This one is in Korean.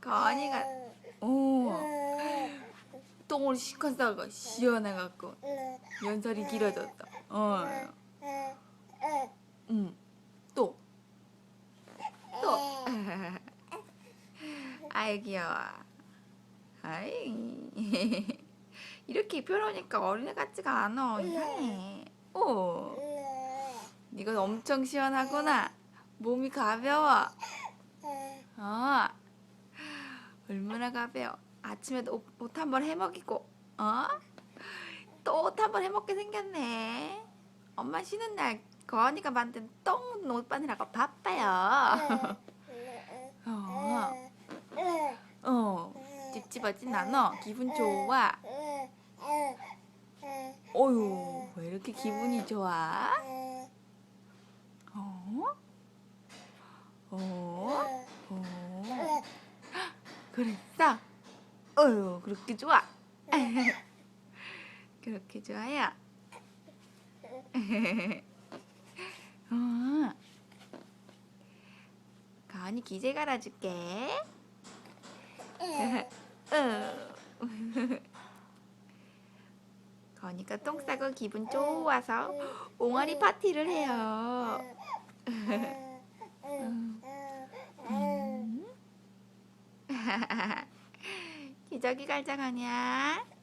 가은이가 어 똥을 시컷 싸고 시원해갖고 연살이 길어졌다. 어. 음. 또. 또. 아이 귀여워. 아이. 이렇게 입혀놓으니까 어린애 같지가 않아. 이상해. 오. 이건 엄청 시원하구나. 몸이 가벼워. 어. 얼마나 가벼워. 아침에도 옷, 옷 한 번 해먹이고, 어? 또 옷 한 번 해먹게 생겼네. 엄마 쉬는 날 거언이가 만든 똥 옷반이라고 바빠요. 어, 어, 찝찝하진 않아. 기분 좋아. 어휴, 왜 이렇게 기분이 좋아? 어? 어? 어? 그랬어? 어휴, 그렇게 좋아. 그렇게 좋아요. 어. 가은이 기재 갈아줄게. 어. 가은이가 똥 싸고 기분 좋아서 옹알이 파티를 해요. 음. 기저귀 갈장하냐?